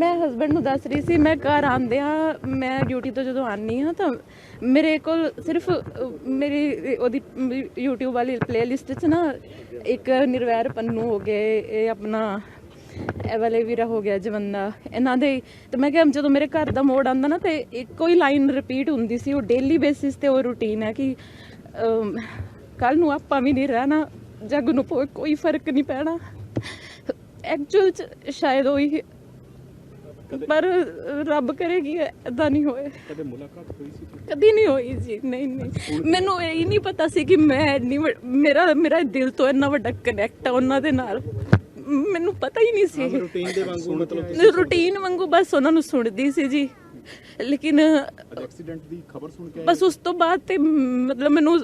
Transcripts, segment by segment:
ਮੈਂ ਹਸਬੰਡ ਨੂੰ ਦੱਸ ਰਹੀ ਸੀ, ਮੈਂ ਘਰ ਆਂਦਿਆਂ ਮੈਂ ਡਿਊਟੀ ਤੋਂ ਜਦੋਂ ਆਨੀ ਹਾਂ ਤਾਂ ਮੇਰੇ ਕੋਲ ਸਿਰਫ ਮੇਰੀ ਉਹਦੀ YouTube ਵਾਲੀ ਪਲੇਲਿਸਟ 'ਚ ਨਾ ਇੱਕ ਨਿਰਵੈਰ ਪੰਨੂ ਹੋ ਗਏ, ਇਹ ਆਪਣਾ ਇਹ ਵਾਲੇ ਵੀਰਾ ਹੋ ਗਿਆ, ਜਵੰਦਾ, ਇਹਨਾਂ ਦੇ ਤੇ ਮੈਂ ਕਿਹਾ ਜਦੋਂ ਮੇਰੇ ਘਰ ਦਾ ਮੋੜ ਆਂਦਾ ਨਾ ਤੇ ਇੱਕੋ ਹੀ ਲਾਈਨ ਰਿਪੀਟ ਹੁੰਦੀ ਸੀ, ਉਹ ਡੇਲੀ ਬੇਸਿਸ ਤੇ ਉਹ ਰੂਟੀਨ ਹੈ ਕਿ ਕੱਲ ਨੂੰ ਆਪਾਂ ਵੀ ਨਹੀਂ ਰਹਿਣਾ, ਜੱਗ ਨੂੰ ਕੋਈ ਫ਼ਰਕ ਨਹੀਂ ਪੈਣਾ। ਐਕਚੁਅਲ ਚ ਸ਼ਾਇਦ ਉਹੀ ਪਰ ਰੱਬ ਕਰੇਗੀ ਇਦਾਂ ਨਹੀਂ ਹੋਏ। ਕਦੇ ਮੁਲਾਕਾਤ ਹੋਈ ਸੀ ਕਦੀ ਨਹੀਂ ਹੋਈ ਜੀ ਨਹੀਂ ਨਹੀਂ। ਮੈਨੂੰ ਇਹ ਹੀ ਨਹੀਂ ਪਤਾ ਸੀ ਕਿ ਮੈਂ ਇੰਨੀ ਮੇਰਾ ਮੇਰਾ ਦਿਲ ਤੋਂ ਇੰਨਾ ਵੱਡਾ ਕਨੈਕਟ ਆ ਉਹਨਾਂ ਦੇ ਨਾਲ। ਮੈਨੂੰ ਪਤਾ ਹੀ ਨਹੀਂ ਸੀ। ਰੂਟੀਨ ਦੇ ਵਾਂਗੂ ਮਤਲਬ ਰੂਟੀਨ ਵਾਂਗੂ ਬਸ ਉਹਨਾਂ ਨੂੰ ਸੁਣਦੀ ਸੀ ਜੀ। ਲੇਕਿਨ ਐਕਸੀਡੈਂਟ ਦੀ ਖਬਰ ਸੁਣ ਕੇ ਬਸ ਉਸ ਤੋਂ ਬਾਅਦ ਤੇ ਮਤਲਬ ਮੈਨੂੰ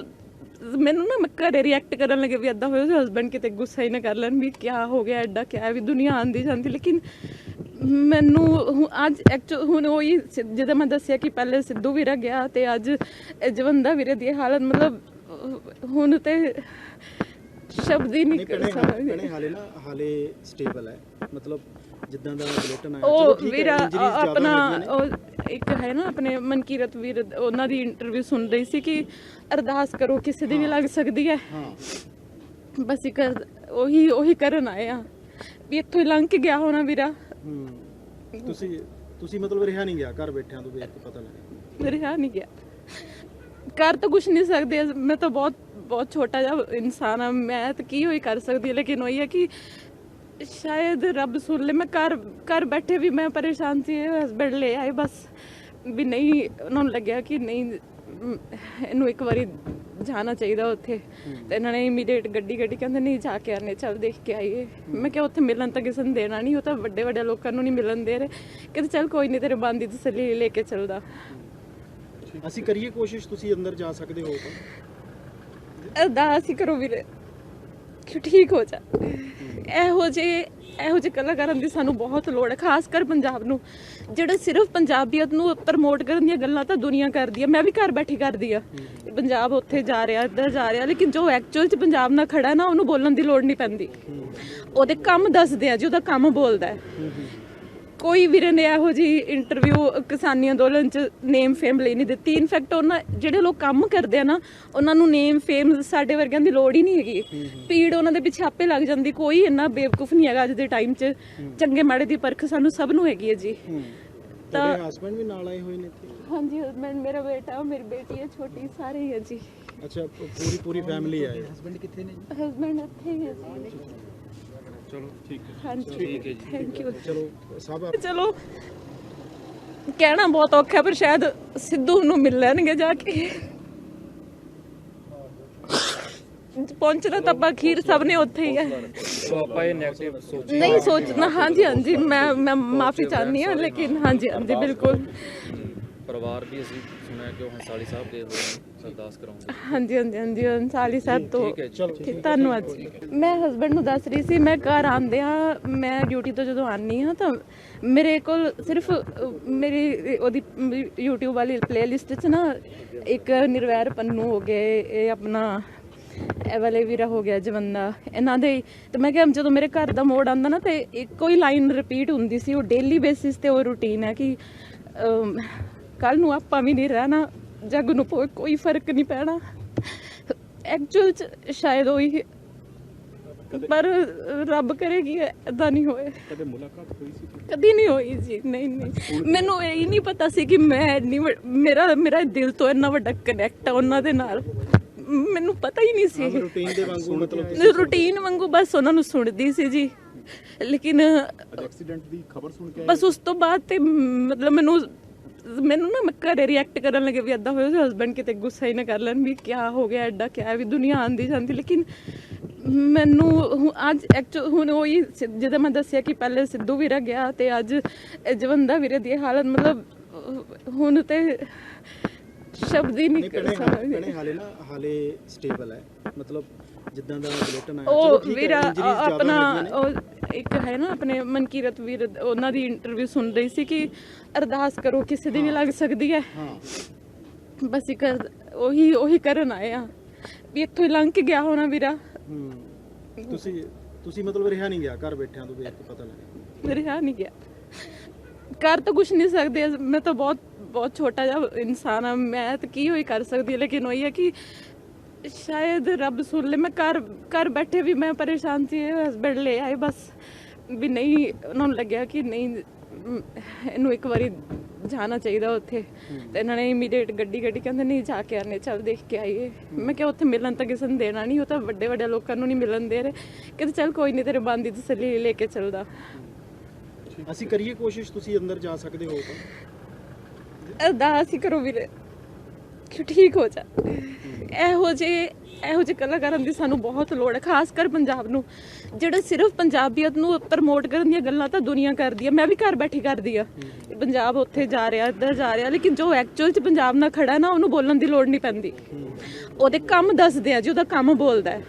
ਮੈਨੂੰ ਨਾ ਘਰੇ ਰਿਐਕਟ ਕਰਨ ਲੱਗੇ ਵੀ ਏਦਾਂ ਹੋਇਆ ਸੀ ਹਸਬੰਡ ਕਿਤੇ ਗੁੱਸਾ ਹੀ ਨਾ ਕਰ ਲੈਣ ਵੀ ਕੀ ਹੋ ਗਿਆ ਐਡਾ ਕਿਆ ਵੀ ਦੁਨੀਆ ਆਂਦੀ ਜਾਂਦੀ। ਲੇਕਿਨ ਮੈਨੂੰ ਅੱਜ ਐਕਚੁਅਲ ਹੁਣ ਉਹੀ ਸਿ- ਜਦੋਂ ਮੈਂ ਦੱਸਿਆ ਕਿ ਪਹਿਲੇ ਸਿੱਧੂ ਵੀਰਾ ਗਿਆ ਤੇ ਅੱਜ ਜਵੰਦਾ ਵੀਰੇ ਦੀ ਹਾਲਤ ਮਤਲਬ ਅਹ, ਹੁਣ ਤੇ ਸ਼ਬਦ ਹੀ ਨਹੀਂ ਕਰ ਸਕਦੇ। ਕਹਣੇ ਹਾਲੇ ਨਾ ਹਾਲੇ ਸਟੇਬਲ ਹੈ। ਮਤਲਬ ਜਿੱਦਾਂ ਦਾ ਬੁਲੇਟਨ ਆਇਆ ਉਹ ਵੀਰਾ ਆਪਣਾ ਉਹ ਇੱਕ ਹੈ ਨਾ ਆਪਣੇ ਮਨਕੀਰਤ ਵੀਰ ਉਹਨਾਂ ਦੀ ਇੰਟਰਵਿਊ ਸੁਣ ਰਹੀ ਸੀ ਕਿ ਅਰਦਾਸ ਕਰੋ ਕਿਸੇ ਦੀ ਵੀ ਲੱਗ ਸਕਦੀ ਹੈ। ਹਾਂ। ਬਸ ਇੱਕ ਉਹੀ ਉਹੀ ਕਰਨ ਆਏ ਆ। ਵੀ ਇੱਥੋਂ ਹੀ ਲੰਘ ਕੇ ਗਿਆ ਹੋਣਾ ਵੀਰਾ। ਤੁਸੀਂ ਤੁਸੀਂ ਮਤਲਬ ਰਿਹਾ ਨਹੀਂ ਗਿਆ ਘਰ ਬੈਠਿਆਂ ਤੋਂ ਵੇਖ ਕੇ ਪਤਾ ਲੱਗਿਆ ਰਿਹਾ ਨਹੀਂ ਗਿਆ। ਕਰ ਤਾਂ ਕੁਝ ਨਹੀਂ ਸਕਦੇ ਮੈਂ ਤਾਂ ਬਹੁਤ ਬਹੁਤ ਛੋਟਾ ਜਿਹਾ ਇਨਸਾਨ ਆ। ਮੈਂ ਤਾਂ ਕੀ ਹੋਈ ਕਰ ਸਕਦੀ ਲੇਕਿਨ ਉਹੀ ਹੈ ਕਿ ਸ਼ਾਇਦ ਰੱਬ ਸੁਣ ਲੈ ਮੈਂ ਘਰ ਘਰ ਬੈਠੇ ਵੀ ਮੈਂ ਪਰੇਸ਼ਾਨ ਸੀ ਹਸਬੰਡ ਲੈ ਆਏ ਬਸ ਵੀ ਨਹੀਂ ਉਹਨਾਂ ਨੂੰ ਲੱਗਿਆ ਕਿ ਨਹੀਂ ਇਹਨੂੰ ਇੱਕ ਵਾਰੀ ਜਾਣਾ ਚਾਹੀਦਾ ਉੱਥੇ ਤੇ ਇਹਨਾਂ ਨੇ ਇਮੀਡੀਏਟ ਗੱਡੀ ਗੱਡੀ ਕਹਿੰਦੇ ਨਹੀਂ ਜਾ ਕੇ ਆਨੇ ਚੱਲ ਦੇਖ ਕੇ ਆਈਏ ਮੈਂ ਕਿਹਾ ਉੱਥੇ ਮਿਲਣ ਤਾਂ ਕਿਸੇ ਨੂੰ ਦੇਣਾ ਨਹੀਂ ਉਹ ਤਾਂ ਵੱਡੇ ਵੱਡੇ ਲੋਕਾਂ ਨੂੰ ਨਹੀਂ ਮਿਲਣ ਦੇ ਰਹੇ ਕਹਿੰਦੇ ਚੱਲ ਕੋਈ ਨਹੀਂ ਤੇਰੇ ਬੰਦ ਦੀ ਤਸੱਲੀ ਲੈ ਕੇ ਚੱਲਦਾ ਅਸੀਂ ਕਰੀਏ ਕੋਸ਼ਿਸ਼ ਤੁਸੀਂ ਅੰਦਰ ਜਾ ਸਕਦੇ ਹੋ ਤਾਂ ਅਰਦਾਸ ਹੀ ਕਰੋ ਵੀਰੇ ਕਿ ਠੀਕ ਹੋ ਜਾ ਇਹੋ ਜਿਹੇ ਇਹੋ ਜਿਹੇ ਕਲਾਕਾਰਾਂ ਦੀ ਸਾਨੂੰ ਬਹੁਤ ਲੋੜ ਹੈ, ਖਾਸ ਕਰ ਪੰਜਾਬ ਨੂੰ। ਜਿਹੜਾ ਸਿਰਫ ਪੰਜਾਬੀਅਤ ਨੂੰ ਪ੍ਰਮੋਟ ਕਰਨ ਦੀਆਂ ਗੱਲਾਂ ਤਾਂ ਦੁਨੀਆ ਕਰਦੀ ਹੈ ਮੈਂ ਵੀ ਘਰ ਬੈਠੀ ਕਰਦੀ ਆ ਪੰਜਾਬ ਉੱਥੇ ਜਾ ਰਿਹਾ, ਇੱਧਰ ਜਾ ਰਿਹਾ, ਲੇਕਿਨ ਜੋ ਐਕਚੁਅਲ ਚ ਪੰਜਾਬ ਨਾਲ ਖੜਾ ਨਾ, ਉਹਨੂੰ ਬੋਲਣ ਦੀ ਲੋੜ ਨਹੀਂ ਪੈਂਦੀ। ਉਹਦੇ ਕੰਮ ਦੱਸਦੇ ਆ ਜੀ, ਉਹਦਾ ਕੰਮ ਬੋਲਦਾ ਹੈ। ਕੋਈ ਵੀਰੇ ਨੇ ਇਹੋ ਜੀ ਇੰਟਰਵਿਊ ਕਿਸਾਨੀ ਅੰਦੋਲਨ ਚ ਨੇਮ ਫੇਮ ਲਈ ਨਹੀਂ ਦਿੱਤੀ। ਇਨਫੈਕਟ ਉਹਨਾਂ ਜਿਹੜੇ ਲੋਕ ਕੰਮ ਕਰਦੇ ਆ ਨਾ ਉਹਨਾਂ ਨੂੰ ਨੇਮ ਫੇਮ ਸਾਡੇ ਵਰਗਿਆਂ ਦੀ ਲੋੜ ਹੀ ਨਹੀਂ ਹੈਗੀ। ਪੀੜ ਉਹਨਾਂ ਦੇ ਪਿੱਛੇ ਆਪੇ ਲੱਗ ਜਾਂਦੀ। ਕੋਈ ਇੰਨਾ ਬੇਵਕੂਫ ਨਹੀਂ ਹੈਗਾ ਅੱਜ ਦੇ ਟਾਈਮ 'ਚ। ਚੰਗੇ ਮਾੜੇ ਦੀ ਪਰਖ ਸਾਨੂੰ ਸਭ ਨੂੰ ਹੈਗੀ ਹੈ ਜੀ। ਤੁਹਾਡੇ ਹਸਬੰਡ ਵੀ ਨਾਲ ਆਏ ਹੋਏ ਨੇ ਇੱਥੇ? ਹਾਂਜੀ ਹਸਬੰਡ ਮੇਰਾ ਬੇਟਾ ਮੇਰੀ ਬੇਟੀ ਹੈ ਛੋਟੀ ਸਾਰੇ ਹੀ ਹੈ ਜੀ। ਅੱਛਾ ਪੂਰੀ ਪੂਰੀ ਫੈਮਿਲੀ ਆਏ। ਹਸਬੰਡ ਇੱਥੇ ਹੀ ਹੈ ਜੀ। ਚਲੋ ਠੀਕ ਹੈ। ਹਾਂਜੀ। ਠੀਕ ਹੈ ਜੀ। ਥੈਂਕ ਯੂ ਚਲੋ ਸਭ ਆਪ- ਚਲੋ ਕਹਿਣਾ ਬਹੁਤ ਔਖਾ ਪਰ ਸ਼ਾਇਦ ਸਿੱਧੂ ਨੂੰ ਮਿਲ ਲੈਣਗੇ ਜਾ ਕੇ। ਪਹੁੰਚਣਾ ਤਾਂ ਆਪਾਂ ਅਖੀਰ ਸਭ ਨੇ ਉੱਥੇ ਹੀ ਹੈ। ਸੋ ਆਪਾਂ ਇਹ 네ਗੇਟਿਵ ਸੋਚ ਨਹੀਂ ਸੋਚਣਾ ਹਾਂਜੀ ਹਾਂਜੀ ਮੈਂ ਮੈਂ ਮਾਫੀ ਚਾਹਨੀ ਹਾਂ ਲੇਕਿਨ ਹਾਂਜੀ ਹਾਂਜੀ ਬਿਲਕੁਲ। ਪਰਿਵਾਰ ਵੀ ਅਸੀਂ ਸੁਣਿਆ ਕਿ ਉਹ ਹੰਸਾਲੀ ਸਾਹਿਬ ਗਏ ਹੋਏ ਨੇ ਅਰਦਾਸ ਕਰਾਉਂਦੇ ਹਾਂਜੀ ਹਾਂਜੀ ਹਾਂਜੀ ਅੰਸਾਲੀ ਸਾਹਿਬ ਤੋਂ। ਧੰਨਵਾਦ ਜੀ। ਮੈਂ ਹਸਬੰਡ ਨੂੰ ਦੱਸ ਰਹੀ ਸੀ ਮੈਂ ਘਰ ਆਂਦਿਆਂ ਮੈਂ ਡਿਊਟੀ ਤੋਂ ਜਦੋਂ ਆਨੀ ਹਾਂ ਤਾਂ ਮੇਰੇ ਕੋਲ ਸਿਰਫ ਮੇਰੀ ਉਹਦੀ YouTube ਵਾਲੀ ਪਲੇਲਿਸਟ 'ਚ ਨਾ ਇੱਕ ਨਿਰਵੈਰ ਪੰਨੂ ਹੋ ਗਏ ਇਹ ਆਪਣਾ ਇਹ ਵਾਲੇ ਵੀਰਾ ਹੋ ਗਿਆ ਜਵੰਦਾ ਇਹਨਾਂ ਦੇ ਤੇ ਮੈਂ ਕਿਹਾ ਜਦੋਂ ਮੇਰੇ ਘਰ ਦਾ ਮੋੜ ਆਂਦਾ ਨਾ ਤੇ ਇੱਕੋ ਹੀ ਲਾਈਨ ਰਿਪੀਟ ਹੁੰਦੀ ਸੀ ਉਹ ਡੇਲੀ ਬੇਸਿਸ ਤੇ ਉਹ ਰੂਟੀਨ ਹੈ ਕਿ ਕੱਲ ਨੂੰ ਆਪਾਂ ਵੀ ਨਹੀਂ ਰਹਿਣਾ ਜੱਗ ਨੂੰ ਕੋਈ ਫ਼ਰਕ ਨਹੀਂ ਪੈਣਾ। ਐਕਚੁਅਲ ਚ ਸ਼ਾਇਦ ਉਹੀ ਪਰ ਰੱਬ ਕਰੇਗੀ ਇਦਾਂ ਨਹੀਂ ਹੋਏ। ਕਦੇ ਮੁਲਾਕਾਤ ਹੋਈ ਸੀ ਕਦੀ ਨਹੀਂ ਹੋਈ ਜੀ ਨਹੀਂ ਨਹੀਂ। ਮੈਨੂੰ ਇਹ ਹੀ ਨਹੀਂ ਪਤਾ ਸੀ ਕਿ ਮੈਂ ਇੰਨੀ ਮੇਰਾ ਮੇਰਾ ਦਿਲ ਤੋਂ ਇੰਨਾ ਵੱਡਾ ਕਨੈਕਟ ਆ ਉਹਨਾਂ ਦੇ ਨਾਲ। ਮੈਨੂੰ ਪਤਾ ਹੀ ਨਹੀਂ ਸੀ। ਰੂਟੀਨ ਦੇ ਵਾਂਗੂ ਮਤਲਬ ਰੂਟੀਨ ਵਾਂਗੂ ਬਸ ਉਹਨਾਂ ਨੂੰ ਸੁਣਦੀ ਸੀ ਜੀ। ਲੇਕਿਨ ਐਕਸੀਡੈਂਟ ਦੀ ਖਬਰ ਸੁਣ ਕੇ ਬਸ ਉਸ ਤੋਂ ਬਾਅਦ ਤੇ ਮਤਲਬ ਮੈਨੂੰ ਮੈਨੂੰ ਨਾ ਮੈਂ ਘਰੇ ਰਿਐਕਟ ਕਰਨ ਲੱਗੇ ਵੀ ਏਦਾਂ ਹੋਇਆ ਸੀ ਹਸਬੰਡ ਕਿਤੇ ਗੁੱਸਾ ਹੀ ਨਾ ਕਰ ਲੈਣ ਵੀ ਕੀ ਹੋ ਗਿਆ ਐਡਾ ਕਿਆ ਵੀ ਦੁਨੀਆ ਆਂਦੀ ਜਾਂਦੀ। ਲੇਕਿਨ ਮੈਨੂੰ ਅੱਜ ਐਕਚੁਅਲ ਹੁਣ ਉਹੀ ਸਿ- ਜਦੋਂ ਮੈਂ ਦੱਸਿਆ ਕਿ ਪਹਿਲੇ ਸਿੱਧੂ ਵੀਰਾ ਗਿਆ ਤੇ ਅੱਜ ਇਹ ਜਵੰਦਾ ਵੀਰੇ ਦੀ ਹਾਲਤ ਮਤਲਬ ਅਹ, ਹੁਣ ਤੇ ਸ਼ਬਦ ਹੀ ਨਹੀਂ ਸਕਦੇ ਕਹਣੇ ਹਾਲੇ ਨਾ ਹਾਲੇ ਸਟੇਬਲ ਹੈ। ਮਤਲਬ ਜਿੱਦਾਂ ਦਾ ਬੁਲੇਟਨ ਆਇਆ ਉਹ ਠੀਕ ਹੈ, ਵੀਰਾ injuries ਜ਼ਿਆਦਾ ਆਪਣਾ ਹੈਗੀਆਂ ਨੇ। ਉਹ ਇੱਕ ਹੈ ਨਾ ਆਪਣੇ ਮਨਕੀਰਤ ਵੀਰ ਉਹਨਾਂ ਦੀ ਇੰਟਰਵਿਊ ਸੁਣ ਰਹੀ ਸੀ ਕਿ ਅਰਦਾਸ ਕਰੋ ਕਿਸੇ ਦੀ ਵੀ ਲੱਗ ਸਕਦੀ ਹੈ। ਹਾਂ। ਬਸ ਇੱਕ ਉਹੀ ਉਹੀ ਕਰਨ ਆਏ ਆ। ਵੀ ਇੱਥੋਂ ਹੀ ਲੰਘ ਕੇ ਗਿਆ ਹੋਣਾ ਵੀਰਾ। ਤੁਸੀਂ ਤੁਸੀਂ ਮਤਲਬ ਰਿਹਾ ਨਹੀਂ ਗਿਆ ਘਰ ਬੈਠਿਆਂ ਤੋਂ ਵੇਖ ਕੇ ਪਤਾ ਲੱਗਿਆ ਰਿਹਾ ਨਹੀਂ ਗਿਆ। ਕਰ ਤਾਂ ਕੁਝ ਨਹੀਂ ਸਕਦੇ ਮੈਂ ਤਾਂ ਬਹੁਤ ਬਹੁਤ ਛੋਟਾ ਜਿਹਾ ਇਨਸਾਨ ਆ। ਮੈਂ ਤਾਂ ਕੀ ਹੋਈ ਕਰ ਸਕਦੀ ਲੇਕਿਨ ਉਹੀ ਹੈ ਕਿ ਸ਼ਾਇਦ ਰੱਬ ਸੁਣ ਲੈ ਮੈਂ ਘਰ ਘਰ ਬੈਠੇ ਵੀ ਮੈਂ ਪਰੇਸ਼ਾਨ ਸੀ ਹਸਬੰਡ ਲੈ ਆਏ ਬਸ ਵੀ ਨਹੀਂ ਉਹਨਾਂ ਨੂੰ ਲੱਗਿਆ ਕਿ ਨਹੀਂ ਇਹਨੂੰ ਇੱਕ ਵਾਰੀ ਜਾਣਾ ਚਾਹੀਦਾ ਉੱਥੇ ਤੇ ਇਹਨਾਂ ਨੇ ਇਮੀਡੀਏਟ ਗੱਡੀ ਗੱਡੀ ਕਹਿੰਦੇ ਨਹੀਂ ਜਾ ਕੇ ਆਨੇ ਚੱਲ ਦੇਖ ਕੇ ਆਈਏ ਮੈਂ ਕਿਹਾ ਉੱਥੇ ਮਿਲਣ ਤਾਂ ਕਿਸੇ ਨੂੰ ਦੇਣਾ ਨਹੀਂ ਉਹ ਤਾਂ ਵੱਡੇ ਵੱਡੇ ਲੋਕਾਂ ਨੂੰ ਨਹੀਂ ਮਿਲਣ ਦੇ ਰਹੇ ਕਹਿੰਦੇ ਚੱਲ ਕੋਈ ਨਹੀਂ ਤੇਰੇ ਬੰਦੀ ਤਸੱਲੀ ਲੈ ਕੇ ਚੱਲਦਾ ਅਸੀਂ ਕਰੀਏ ਕੋਸ਼ਿਸ਼ ਤੁਸੀਂ ਅੰਦਰ ਜਾ ਸਕਦੇ ਹੋ ਤਾਂ। ਅਰਦਾਸ ਹੀ ਕਰੋ ਵੀਰੇ ਕਿ ਠੀਕ ਹੋ ਜਾ? ਇਹੋ ਜੇ ਇਹੋ ਜਿਹੇ ਕਲਾਕਾਰਾਂ ਦੀ ਸਾਨੂੰ ਬਹੁਤ ਲੋੜ ਹੈ, ਖਾਸ ਕਰ ਪੰਜਾਬ ਨੂੰ। ਜਿਹੜਾ ਸਿਰਫ ਪੰਜਾਬੀਅਤ ਨੂੰ ਪ੍ਰਮੋਟ ਕਰਨ ਦੀਆਂ ਗੱਲਾਂ ਤਾਂ ਦੁਨੀਆ ਕਰਦੀ ਹੈ ਮੈਂ ਵੀ ਘਰ ਬੈਠੀ ਕਰਦੀ ਆ ਪੰਜਾਬ ਉੱਥੇ ਜਾ ਰਿਹਾ, ਇੱਧਰ ਜਾ ਰਿਹਾ, ਲੇਕਿਨ ਜੋ ਐਕਚੁਅਲ ਚ ਪੰਜਾਬ ਨਾਲ ਖੜਾ ਨਾ, ਉਹਨੂੰ ਬੋਲਣ ਦੀ ਲੋੜ ਨਹੀਂ ਪੈਂਦੀ। ਉਹਦੇ ਕੰਮ ਦੱਸਦੇ ਆ ਜੀ, ਉਹਦਾ ਕੰਮ ਬੋਲਦਾ ਹੈ।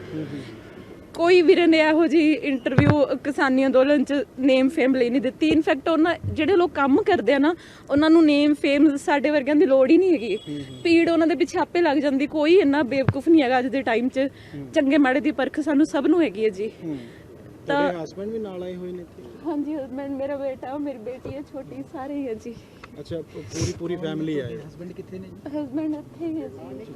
ਕੋਈ ਵੀਰੇ ਨੇ ਇਹੋ ਜੀ ਇੰਟਰਵਿਊ ਕਿਸਾਨੀ ਅੰਦੋਲਨ ਚ ਨੇਮ ਫੇਮ ਲਈ ਨਹੀਂ ਦਿੱਤੀ। ਇਨਫੈਕਟ ਉਹਨਾਂ ਜਿਹੜੇ ਲੋਕ ਕੰਮ ਕਰਦੇ ਆ ਨਾ ਉਹਨਾਂ ਨੂੰ ਨੇਮ ਫੇਮ ਸਾਡੇ ਵਰਗਿਆਂ ਦੀ ਲੋੜ ਹੀ ਨਹੀਂ ਹੈਗੀ। ਪੀੜ ਉਹਨਾਂ ਦੇ ਪਿੱਛੇ ਆਪੇ ਲੱਗ ਜਾਂਦੀ। ਕੋਈ ਇੰਨਾ ਬੇਵਕੂਫ ਨਹੀਂ ਹੈਗਾ ਅੱਜ ਦੇ ਟਾਈਮ 'ਚ। ਚੰਗੇ ਮਾੜੇ ਦੀ ਪਰਖ ਸਾਨੂੰ ਸਭ ਨੂੰ ਹੈਗੀ ਹੈ ਜੀ। ਤੁਹਾਡੇ ਹਸਬੰਡ ਵੀ ਨਾਲ ਆਏ ਹੋਏ ਨੇ ਇੱਥੇ? ਹਾਂਜੀ ਹਸਬੰਡ ਮੇਰਾ ਬੇਟਾ ਮੇਰੀ ਬੇਟੀ ਹੈ ਛੋਟੀ ਸਾਰੇ ਹੀ ਹੈ ਜੀ। ਅੱਛਾ ਪੂਰੀ ਪੂਰੀ ਫੈਮਿਲੀ ਆਏ। ਹਸਬੰਡ ਕਿੱਥੇ ਨੇ ਹਸਬੰਡ ਇੱਥੇ ਹੀ ਹੈ ਜੀ।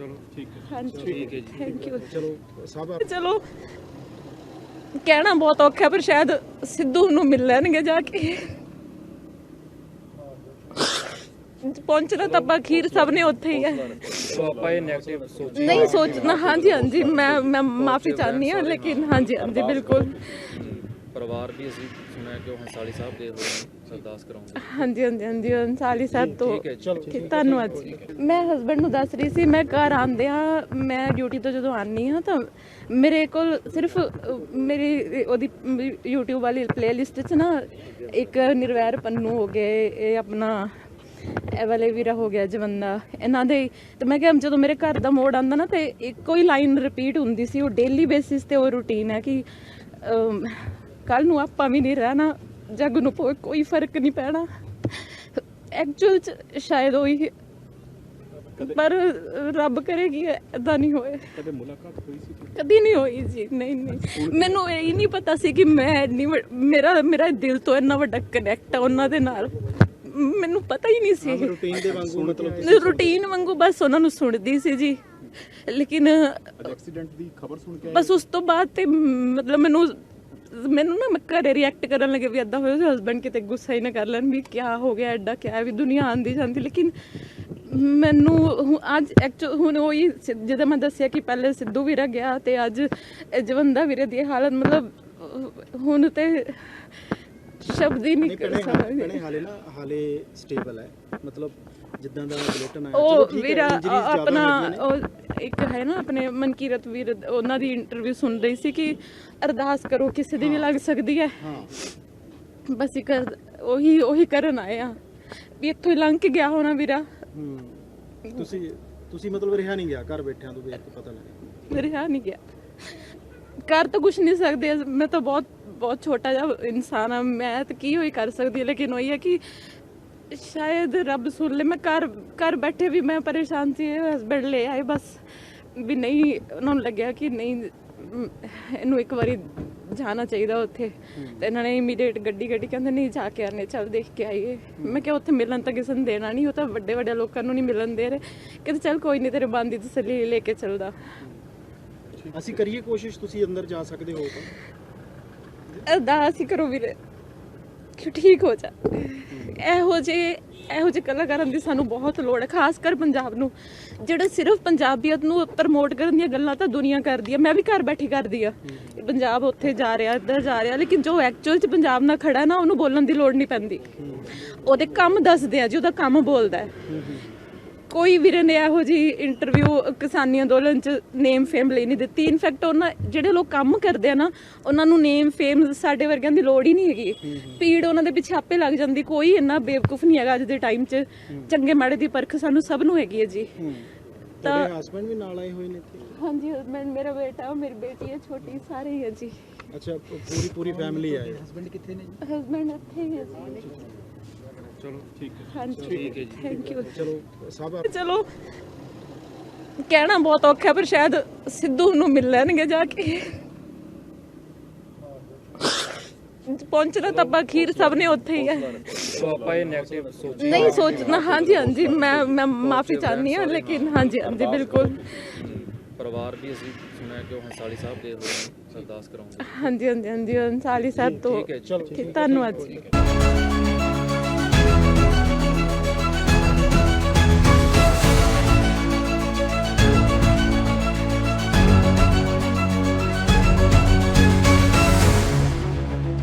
ਚਲੋ ਠੀਕ ਹੈ। ਹਾਂਜੀ। ਠੀਕ ਹੈ ਜੀ। ਥੈਂਕ ਯੂ ਚਲੋ ਸਭ ਚਲੋ ਕਹਿਣਾ ਬਹੁਤ ਔਖਾ ਪਰ ਸ਼ਾਇਦ ਸਿੱਧੂ ਨੂੰ ਮਿਲ ਲੈਣਗੇ ਜਾ ਕੇ। ਪਹੁੰਚਣਾ ਤਾਂ ਅਖੀਰ ਸਭ ਨੇ ਉੱਥੇ ਹੀ ਹੈ। ਸੋ ਆਪਾਂ ਇਹ 네ਗੇਟਿਵ ਸੋਚ ਨਹੀਂ ਸੋਚਣਾ ਹਾਂਜੀ ਹਾਂਜੀ ਮੈਂ ਮੈਂ ਮਾਫੀ ਚਾਹਨੀ ਹਾਂ ਲੇਕਿਨ ਹਾਂਜੀ ਹਾਂਜੀ ਬਿਲਕੁਲ। ਪਰਿਵਾਰ ਵੀ ਅਸੀਂ ਸੁਣਿਆ ਕਿ ਉਹ ਹੰਸਾਲੀ ਸਾਹਿਬ ਗਏ ਹੋਏ ਅਰਦਾਸ ਕਰਾਉਂਗੇ। ਹਾਂਜੀ ਹਾਂਜੀ ਹਾਂਜੀ ਅੰਸਾਲੀ ਸਾਹਿਬ ਤੋਂ ਠੀਕ ਹੈ ਜੀ ਠੀਕ ਧੰਨਵਾਦ ਜੀ ਮੈਂ ਹਸਬੰਡ ਨੂੰ ਦੱਸ ਰਹੀ ਸੀ ਮੈਂ ਘਰ ਆਂਦੇ ਆ ਮੈਂ ਡਿਊਟੀ ਤੋਂ ਜਦੋਂ ਆਨੀ ਆ ਤਾਂ ਮੇਰੇ ਕੋਲ ਸਿਰਫ ਮੇਰੀ ਉਹਦੀ ਮੇਰੀ YouTube ਵਾਲੀ ਪਲੇਲਿਸਟ 'ਚ ਨਾ ਇੱਕ ਨਿਰਵੈਰ ਪੰਨੂ ਹੋ ਗਏ ਇਹ ਆਪਣਾ ਇਹ ਵਾਲੇ ਵੀਰਾ ਹੋ ਗਿਆ ਜਵੰਦਾ ਇਹਨਾਂ ਦੇ ਤੇ ਮੈਂ ਕਿਹਾ ਜਦੋਂ ਮੇਰੇ ਘਰ ਦਾ ਮੋੜ ਆਂਦਾ ਨਾ ਤੇ ਇੱਕੋ ਹੀ ਲਾਈਨ ਰਿਪੀਟ ਹੁੰਦੀ ਸੀ ਉਹ ਡੇਲੀ ਬੇਸਿਸ ਤੇ ਉਹ ਰੂਟੀਨ ਹੈ ਕਿ ਕੱਲ ਨੂੰ ਆਪਾਂ ਵੀ ਨਹੀਂ ਰਹਿਣਾ ਜੱਗ ਨੂੰ ਪੋ- ਕੋਈ ਫ਼ਰਕ ਨਹੀਂ ਪੈਣਾ। ਐਕਚੁਅਲ ਚ ਸ਼ਾਇਦ ਉਹੀ ਪਰ ਰੱਬ ਕਰੇਗੀ ਇਦਾਂ ਨਹੀਂ ਹੋਏ। ਕਦੇ ਮੁਲਾਕਾਤ ਹੋਈ ਸੀ? ਕਦੀ ਨਹੀਂ ਹੋਈ ਜੀ ਨਹੀਂ ਨਹੀਂ। ਮੈਨੂੰ ਇਹ ਹੀ ਨਹੀਂ ਪਤਾ ਸੀ ਕਿ ਮੈਂ ਇੰਨੀ ਮੇਰਾ ਮੇਰਾ ਦਿਲ ਤੋਂ ਇੰਨਾ ਵੱਡਾ ਕਨੈਕਟ ਆ ਉਹਨਾਂ ਦੇ ਨਾਲ। ਮੈਨੂੰ ਪਤਾ ਹੀ ਨਹੀਂ ਸੀ। ਰੂਟੀਨ ਦੇ ਵਾਂਗੂ ਮਤਲਬ ਰੂਟੀਨ ਵਾਂਗੂ ਬਸ ਉਹਨਾਂ ਨੂੰ ਸੁਣਦੀ ਸੀ ਜੀ। ਲੇਕਿਨ ਅੱਜ ਐਕਸੀਡੈਂਟ ਦੀ ਖਬਰ ਸੁਣ ਕੇ ਆਏ? ਬਸ ਉਸ ਤੋਂ ਬਾਅਦ ਤੇ ਮਤਲਬ ਮੈਨੂੰ ਮੈਨੂੰ ਨਾ ਮੈਂ ਘਰੇ ਰਿਐਕਟ ਕਰਨ ਲੱਗੇ ਵੀ ਏਦਾਂ ਹੋਇਆ ਹਸਬੰਡ ਕਿਤੇ ਗੁੱਸਾ ਹੀ ਨਾ ਕਰ ਲੈਣ ਵੀ ਕੀ ਹੋ ਗਿਆ ਐਡਾ ਕਿਆ ਵੀ ਦੁਨੀਆ ਆਂਦੀ ਜਾਂਦੀ। ਲੇਕਿਨ ਮੈਨੂੰ ਹੁਣ ਅੱਜ ਐਕਚੁਅਲ ਹੁਣ ਉਹੀ ਸਿ- ਜਦੋਂ ਮੈਂ ਦੱਸਿਆ ਕਿ ਪਹਿਲੇ ਸਿੱਧੂ ਵੀਰਾ ਗਿਆ ਤੇ ਅੱਜ ਜਵੰਦਾ ਵੀਰੇ ਦੀ ਹਾਲਤ ਮਤਲਬ ਅਹ, ਹੁਣ ਤੇ ਸ਼ਬਦ ਹੀ ਨਹੀਂ ਕਰ ਸਕਦੇ। ਭੈਣੇ ਹਾਲੇ ਨਾ ਹਾਲੇ ਸਟੇਬਲ ਹੈ ਮਤਲਬ ਜਿੱਦਾਂ ਦਾ ਬੁਲੇਟਨ ਆਇਆ ਉਹ ਵੀਰਾ ਆਪਣਾ। ਉਹ ਇੱਕ ਹੈ ਨਾ ਆਪਣੇ ਮਨਕੀਰਤ ਵੀਰ ਉਹਨਾਂ ਦੀ ਇੰਟਰਵਿਊ ਸੁਣ ਰਹੀ ਸੀ ਕਿ ਅਰਦਾਸ ਕਰੋ ਕਿਸੇ ਦੀ ਵੀ ਲੱਗ ਸਕਦੀ ਹੈ। ਹਾਂ। ਬਸ ਇੱਕ ਉਹੀ ਉਹੀ ਕਰਨ ਆਏ ਆ। ਵੀ ਇੱਥੋਂ ਹੀ ਲੰਘ ਕੇ ਗਿਆ ਹੋਣਾ ਵੀਰਾ। ਤੁਸੀਂ ਤੁਸੀਂ ਮਤਲਬ ਰਿਹਾ ਨਹੀਂ ਗਿਆ ਘਰ ਬੈਠਿਆਂ ਤੋਂ ਵੇਖ ਕੇ ਪਤਾ ਲੱਗਿਆ ਮੇਰੇ ਹਾਂ ਨਹੀਂ ਗਿਆ। ਕਰ ਤਾਂ ਕੁਝ ਨਹੀਂ ਸਕਦੇ ਮੈਂ ਤਾਂ ਬਹੁਤ ਬਹੁਤ ਛੋਟਾ ਜਿਹਾ ਇਨਸਾਨ ਆ ਮੈਂ ਤਾਂ ਕੀ ਹੋਈ ਕਰ ਸਕਦੀ ਹਾਂ, ਲੇਕਿਨ ਉਹੀ ਹੈ ਕਿ ਸ਼ਾਇਦ ਰੱਬ ਸੁਣ ਲੈ ਮੈਂ ਘਰ ਘਰ ਬੈਠੇ ਵੀ ਮੈਂ ਪਰੇਸ਼ਾਨ ਸੀ ਹਸਬੰਡ ਲੈ ਆਏ ਬਸ ਵੀ ਨਹੀਂ ਉਹਨਾਂ ਨੂੰ ਲੱਗਿਆ ਕਿ ਨਹੀਂ ਮ, ਇਹਨੂੰ ਇੱਕ ਵਾਰੀ ਜਾਣਾ ਚਾਹੀਦਾ ਉੱਥੇ। ਤੇ ਇਹਨਾਂ ਨੇ ਇਮੀਡੀਏਟ ਗੱਡੀ ਗੱਡੀ ਕਹਿੰਦੇ ਨਹੀਂ ਜਾ ਕੇ ਆਨੇ ਚੱਲ ਦੇਖ ਕੇ ਆਈਏ। ਮੈਂ ਕਿਹਾ ਉੱਥੇ ਮਿਲਣ ਤਾਂ ਕਿਸੇ ਨੂੰ ਦੇਣਾ ਨਹੀਂ ਉਹ ਤਾਂ ਵੱਡੇ ਵੱਡੇ ਲੋਕਾਂ ਨੂੰ ਨਹੀਂ ਮਿਲਣ ਦੇ ਰਹੇ। ਕਹਿੰਦੇ ਚੱਲ ਕੋਈ ਨਹੀਂ ਤੇਰੇ ਬੰਦੀ ਤਸੱਲੀ ਲੈ ਕੇ ਚੱਲਦਾ। ਅਸੀਂ ਕਰੀਏ ਕੋਸ਼ਿਸ਼ ਤੁਸੀਂ ਅੰਦਰ ਜਾ ਸਕਦੇ ਹੋ ਤਾਂ। ਅਰਦਾਸ ਹੀ ਕਰੋ ਵੀਰੇ ਕਿ ਠੀਕ ਹੋ ਜਾ। ਇਹੋ ਜੇ ਇਹੋ ਜਿਹੇ ਕਲਾਕਾਰਾਂ ਦੀ ਸਾਨੂੰ ਬਹੁਤ ਲੋੜ ਹੈ, ਖਾਸ ਕਰ ਪੰਜਾਬ ਨੂੰ। ਜਿਹੜਾ ਸਿਰਫ ਪੰਜਾਬੀਅਤ ਨੂੰ ਪ੍ਰਮੋਟ ਕਰਨ ਦੀਆਂ ਗੱਲਾਂ ਤਾਂ ਦੁਨੀਆ ਕਰਦੀ ਹੈ ਮੈਂ ਵੀ ਘਰ ਬੈਠੀ ਕਰਦੀ ਆ। ਪੰਜਾਬ ਉੱਥੇ ਜਾ ਰਿਹਾ, ਇੱਧਰ ਜਾ ਰਿਹਾ, ਲੇਕਿਨ ਜੋ ਐਕਚੁਅਲ ਚ ਪੰਜਾਬ ਨਾਲ ਖੜਾ ਨਾ, ਉਹਨੂੰ ਬੋਲਣ ਦੀ ਲੋੜ ਨਹੀਂ ਪੈਂਦੀ। ਉਹਦੇ ਕੰਮ ਦੱਸਦੇ ਆ, ਜੀ ਉਹਦਾ ਕੰਮ ਬੋਲਦਾ ਕੋਈ ਵੀਰੇ ਨੇ ਇਹੋ ਜੀ ਇੰਟਰਵਿਊ ਕਿਸਾਨੀ ਅੰਦੋਲਨ ਚ ਨੇਮ ਫੇਮ ਲਈ ਨਹੀਂ ਦਿੱਤੀ। ਇਨਫੈਕਟ ਉਹਨਾਂ ਜਿਹੜੇ ਲੋਕ ਕੰਮ ਕਰਦੇ ਆ ਨਾ ਉਹਨਾਂ ਨੂੰ ਨੇਮ ਫੇਮ ਸਾਡੇ ਵਰਗਿਆਂ ਦੀ ਲੋੜ ਹੀ ਨਹੀਂ ਹੈਗੀ। ਪੀੜ ਉਹਨਾਂ ਦੇ ਪਿੱਛੇ ਆਪੇ ਲੱਗ ਜਾਂਦੀ। ਕੋਈ ਇੰਨਾ ਬੇਵਕੂਫ ਨਹੀਂ ਹੈਗਾ ਅੱਜ ਦੇ ਟਾਈਮ 'ਚ। ਚੰਗੇ ਮਾੜੇ ਦੀ ਪਰਖ ਸਾਨੂੰ ਸਭ ਨੂੰ ਹੈਗੀ ਹੈ ਜੀ। ਤੁਹਾਡੇ ਹਸਬੰਡ ਵੀ ਨਾਲ ਆਏ ਹੋਏ ਨੇ ਇੱਥੇ? ਹਾਂਜੀ ਹਸਬੰਡ ਮੇਰਾ ਬੇਟਾ ਮੇਰੀ ਬੇਟੀ ਹੈ ਛੋਟੀ ਸਾਰੇ ਹੀ ਹੈ ਜੀ। ਅੱਛਾ ਪੂਰੀ ਪੂਰੀ ਫੈਮਿਲੀ ਆਏ। ਹਸਬੰਡ ਕਿੱਥੇ ਨੇ ਹਸਬੰਡ ਇੱਥੇ ਹੀ ਹੈ ਜੀ। ਚਲੋ ਠੀਕ ਹੈ। ਹਾਂਜੀ। ਠੀਕ ਹੈ ਜੀ। ਥੈਂਕ ਯੂ ਚਲੋ ਸਭ ਚਲੋ ਕਹਿਣਾ ਬਹੁਤ ਔਖਾ ਪਰ ਸ਼ਾਇਦ ਸਿੱਧੂ ਨੂੰ ਮਿਲ ਲੈਣਗੇ ਜਾ ਕੇ। ਪਹੁੰਚਣਾ ਤਾਂ ਅਖੀਰ ਸਭ ਨੇ ਉੱਥੇ ਹੀ ਹੈ ਆਪਾਂ ਇਹ 네ਗੇਟਿਵ ਸੋਚ ਨਹੀਂ ਸੋਚਣਾ ਹਾਂਜੀ ਹਾਂਜੀ ਮੈਂ ਮੈਂ ਮਾਫੀ ਚਾਹਨੀ ਹਾਂ ਲੇਕਿਨ ਹਾਂਜੀ ਹਾਂਜੀ ਬਿਲਕੁਲ। ਪਰਿਵਾਰ ਵੀ ਅਸੀਂ ਸੁਣਿਆ ਕਿ ਉਹ ਹੰਸਾਲੀ ਸਾਹਿਬ ਗਏ ਹੋਏ ਨੇ ਅਰਦਾਸ ਕਰਾਉਂਦੇ ਹਾਂਜੀ ਹਾਂਜੀ ਹਾਂਜੀ ਅੰਸਾਲੀ ਸਾਹਿਬ ਤੋਂ ਠੀਕ ਹੈ ਧੰਨਵਾਦ ਜੀ।